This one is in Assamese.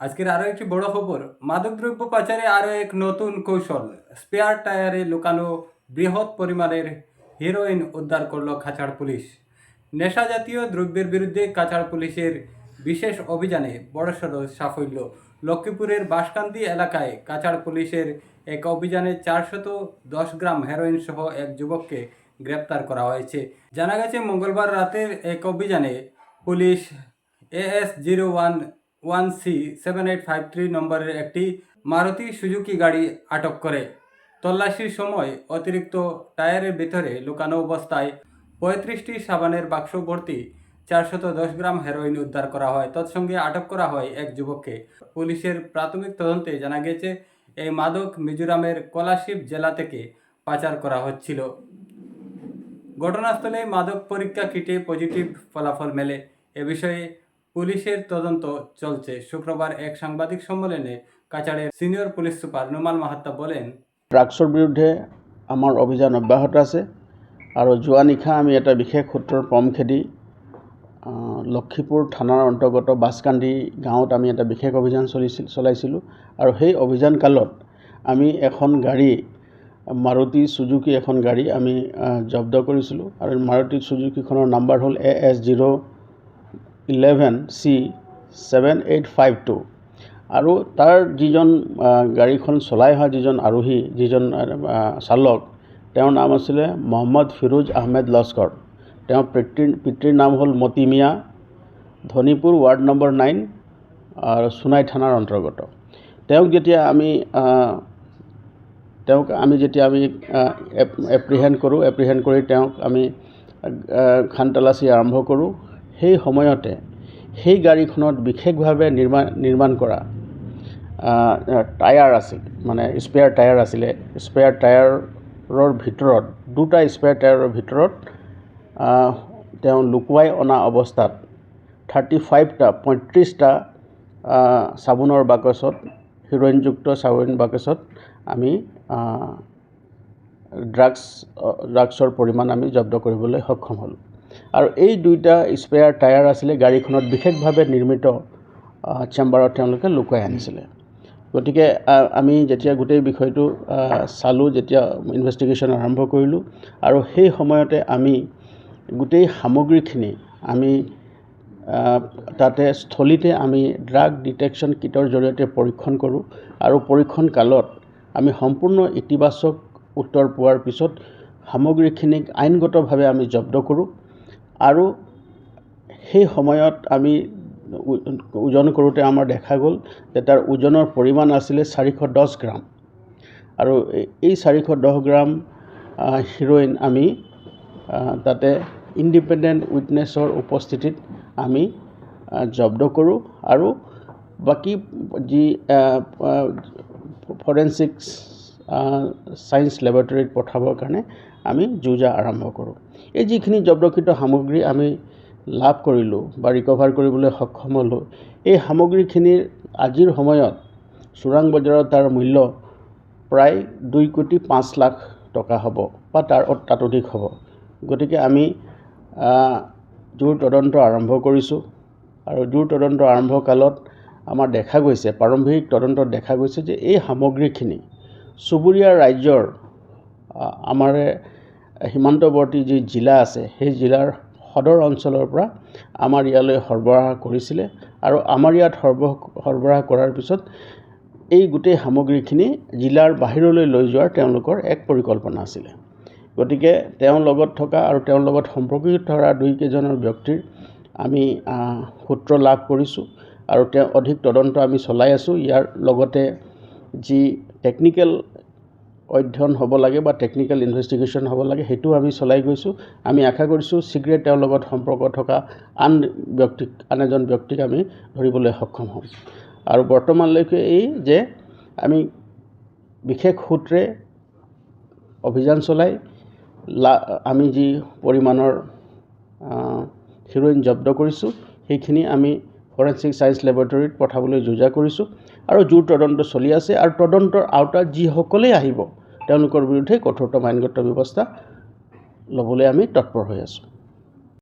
আজকের আরও একটি বড় খবর। মাদকদ্রব্য পাচারে আরও এক নতুন কৌশল। স্পেয়ার টায়ারে লুকানো বৃহৎ পরিমাণের হিরোইন উদ্ধার করল কাছাড় পুলিশ। নেশা জাতীয় দ্রব্যের বিরুদ্ধে কাছাড় পুলিশের বিশেষ অভিযানে বড়সড় সাফল্য। লক্ষ্মীপুরের বাসকান্দি এলাকায় কাছাড় পুলিশের এক অভিযানে চারশত দশ গ্রাম হেরোইন সহ এক যুবককে গ্রেপ্তার করা হয়েছে। জানা গেছে, মঙ্গলবার রাতের এক অভিযানে police A S zero one one C seven eight five three নম্বরের একটি মারুতি সুজুকি গাড়ি আটক করে। তল্লাশির সময় অতিরিক্ত টায়ারের ভিতরে লুকানো অবস্থায় পঁয়ত্রিশটি সাবানের বাক্স ভর্তি চারশত দশ গ্রাম হেরোইন উদ্ধার করা হয়। তৎসঙ্গে আটক করা হয় এক যুবককে। পুলিশের প্রাথমিক তদন্তে জানা গেছে, এই মাদক মিজোরামের কলাশিব জেলা থেকে পাচার করা হচ্ছিল। ঘটনাস্থলে মাদক পরীক্ষা কিটে পজিটিভ ফলাফল মেলে। এ বিষয়ে পুলিশের তদন্ত চলছে। শুক্রবার এক সাংবাদিক সম্মেলনে কাছাড়ের senior police super Numal Mahatta বলেন ড্ৰাগছৰ বিৰুদ্ধে আমাৰ অভিযান অব্যাহত আছে। আৰু যোৱা নিশা আমি এটা বিশেষ সূত্ৰৰ পম খেদি লক্ষীপুৰ থানাৰ অন্তৰ্গত বাছকান্দি গাঁৱত আমি এটা বিশেষ অভিযান চলিছিল, চলাইছিলোঁ। আৰু সেই অভিযান কালত আমি এখন গাড়ী, মাৰুতি চুজুকি এখন গাড়ী আমি জব্দ কৰিছিলোঁ। আৰু মাৰুতি চুজুকিখনৰ নাম্বাৰ হ'ল A S zero' eleven C seven eight five two. আৰু তাৰ যিজন গাড়ীখন চলাই অহা যিজন আৰোহী যিজন চালক তেওঁৰ নাম আছিলে মহম্মদ ফিৰোজ আহমেদ লস্কৰ। তেওঁৰ পিতৃৰ পিতৃৰ নাম হ'ল Moti Miya. Dhanipur ward number nine আৰু সোণাই থানাৰ অন্তৰ্গত। তেওঁক যেতিয়া আমি তেওঁক আমি যেতিয়া আমি এপ্ৰিহেণ্ড কৰোঁ এপ্ৰিহেণ্ড কৰি তেওঁক আমি আহ, খান তালাচী আৰম্ভ কৰোঁ সেই সময়তে সেই গাড়ীখনত বিশেষভাৱে নিৰ্মাণ নিৰ্মাণ কৰা টায়াৰ আছিল মানে স্পেয়াৰ টায়াৰ আছিলে। স্পেয়াৰ টায়াৰৰ ভিতৰত দুটা স্পেয়াৰ টায়াৰৰ ভিতৰত তেওঁ লুকুৱাই অনা অৱস্থাত থাৰ্টি ফাইভটা পঁয়ত্ৰিছটা চাবোনৰ বাকচত হিৰ'ইনযুক্ত চাবোন বাকচত আমি ড্ৰাগছ ড্ৰাগছৰ পৰিমাণ আমি জব্দ কৰিবলৈ সক্ষম হ'লোঁ। আৰু এই দুইটা স্পেয়াৰ টায়াৰ আছিলে গাড়ীখনত বিশেষভাৱে নিৰ্মিত চেম্বাৰত তেওঁলোকে লুকুৱাই আনিছিলে। গতিকে আমি যেতিয়া গোটেই বিষয়টো চালোঁ যেতিয়া ইনভেষ্টিগেশ্যন আৰম্ভ কৰিলোঁ আৰু সেই সময়তে আমি গোটেই সামগ্ৰীখিনি আমি তাতে স্থলীতে আমি ড্ৰাগ ডিটেকশ্যন কিটৰ জৰিয়তে পৰীক্ষণ কৰোঁ আৰু পৰীক্ষণ কালত আমি সম্পূৰ্ণ ইতিবাচক উত্তৰ পোৱাৰ পিছত সামগ্ৰীখিনিক আইনগতভাৱে আমি জব্দ কৰোঁ। আৰু সেই সময়ত আমি ওজন কৰোঁতে আমাৰ দেখা গ'ল যে তাৰ ওজনৰ পৰিমাণ আছিলে চাৰিশ দহ গ্ৰাম। আৰু এই- চাৰিশ দহ গ্ৰাম হিৰ'ইন আমি তাতে ইণ্ডিপেণ্ডেণ্ট উইটনেছৰ উপস্থিতিত আমি জব্দ কৰোঁ আৰু বাকী যি ফৰেনচিক্স ছায়েন্স লেবৰেটৰীত পঠাবৰ কাৰণে আমি যোজা আৰম্ভ কৰোঁ। এই যিখিনি জব্দকৃত সামগ্ৰী আমি লাভ কৰিলোঁ বা ৰিকভাৰ কৰিবলৈ সক্ষম হ'লোঁ, এই সামগ্ৰীখিনিৰ আজিৰ সময়ত চোৰাং বজাৰত তাৰ মূল্য প্ৰায় দুই কোটি পাঁচ লাখ টকা হ'ব বা তাৰ তাতোধিক হ'ব। গতিকে আমি জোৰ তদন্ত আৰম্ভ কৰিছোঁ আৰু জোৰ তদন্ত আৰম্ভ কালত আমাৰ দেখা গৈছে, প্ৰাৰম্ভিক তদন্তত দেখা গৈছে যে এই সামগ্ৰীখিনি চুবুৰীয়া ৰাজ্যৰ আমাৰে সীমান্তৱৰ্তী যি জিলা আছে সেই জিলাৰ সদৰ অঞ্চলৰ পৰা আমাৰ ইয়ালৈ সৰবৰাহ কৰিছিলে আৰু আমাৰ ইয়াত সৰবৰাহ সৰবৰাহ কৰাৰ পিছত এই গোটেই সামগ্ৰীখিনি জিলাৰ বাহিৰলৈ লৈ যোৱাৰ তেওঁলোকৰ এক পৰিকল্পনা আছিলে। গতিকে তেওঁৰ লগত থকা আৰু তেওঁৰ লগত সম্পৰ্কিত থকা দুইকেইজনৰ ব্যক্তিৰ আমি সূত্ৰ লাভ কৰিছোঁ আৰু তেওঁ অধিক তদন্ত আমি চলাই আছোঁ। ইয়াৰ লগতে যি টেকনিকেল অধ্যয়ন হ'ব লাগে বা টেকনিকেল ইনভেষ্টিগেশ্যন হ'ব লাগে সেইটোও আমি চলাই গৈছোঁ। আমি আশা কৰিছোঁ শীঘ্ৰে তেওঁৰ লগত সম্পৰ্ক থকা আন ব্যক্তিক আন এজন ব্যক্তিক আমি ধৰিবলৈ সক্ষম হ'ম। আৰু বৰ্তমানলৈকে এই যে আমি বিশেষ সূত্ৰে অভিযান চলাই লা আমি যি পৰিমাণৰ হিৰ'ইন জব্দ কৰিছোঁ সেইখিনি আমি ফৰেনচিক ছায়েন্স লেবৰেটৰীত পঠাবলৈ যোজা কৰিছোঁ। আৰু জোৰ তদন্ত চলি আছে আৰু তদন্তৰ আওতাত যিসকলেই আহিব তেওঁলোকৰ বিৰুদ্ধে কঠোৰতম আইনগত ব্যৱস্থা ল'বলৈ আমি তৎপৰ হৈ আছোঁ।